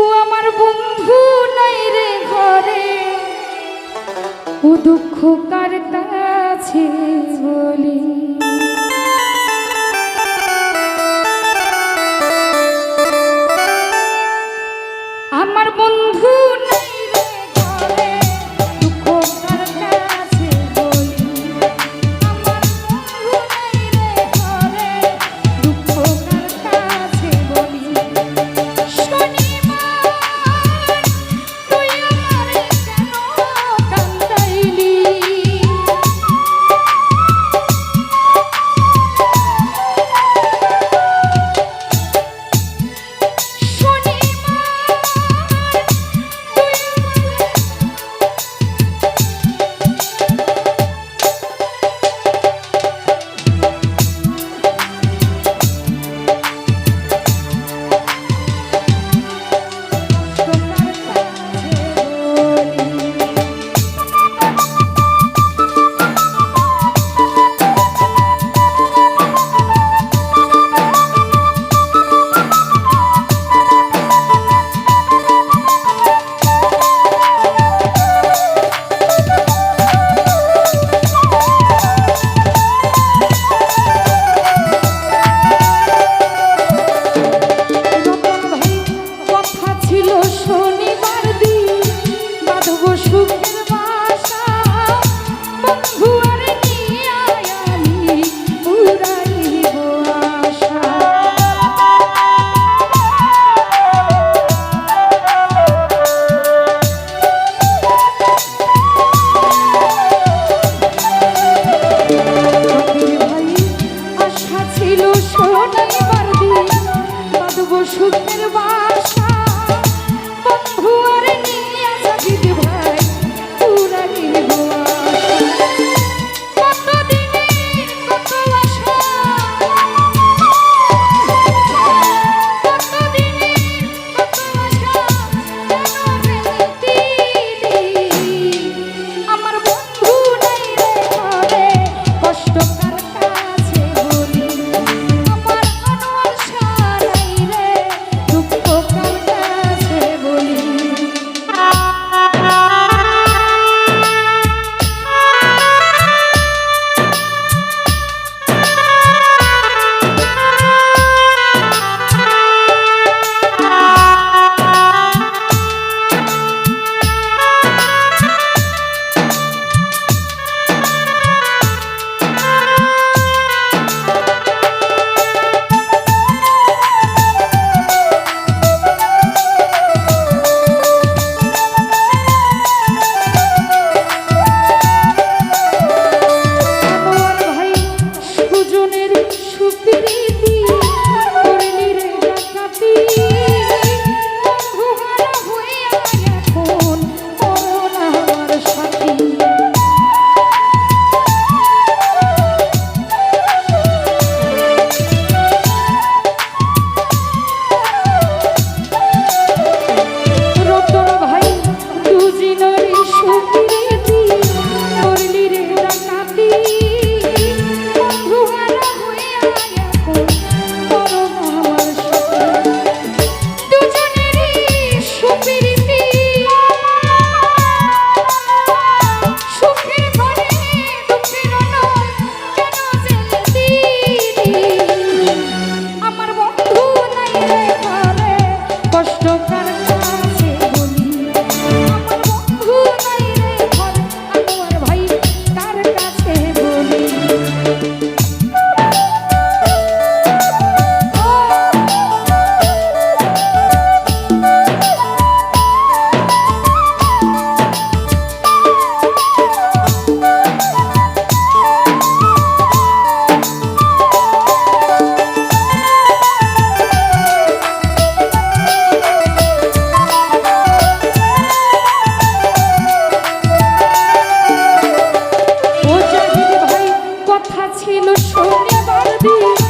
ও আমার বন্ধু নাই রে ঘরে। ও দুঃখ কার কাছে বলি? আমার বন্ধু ছিল শুনে বারবি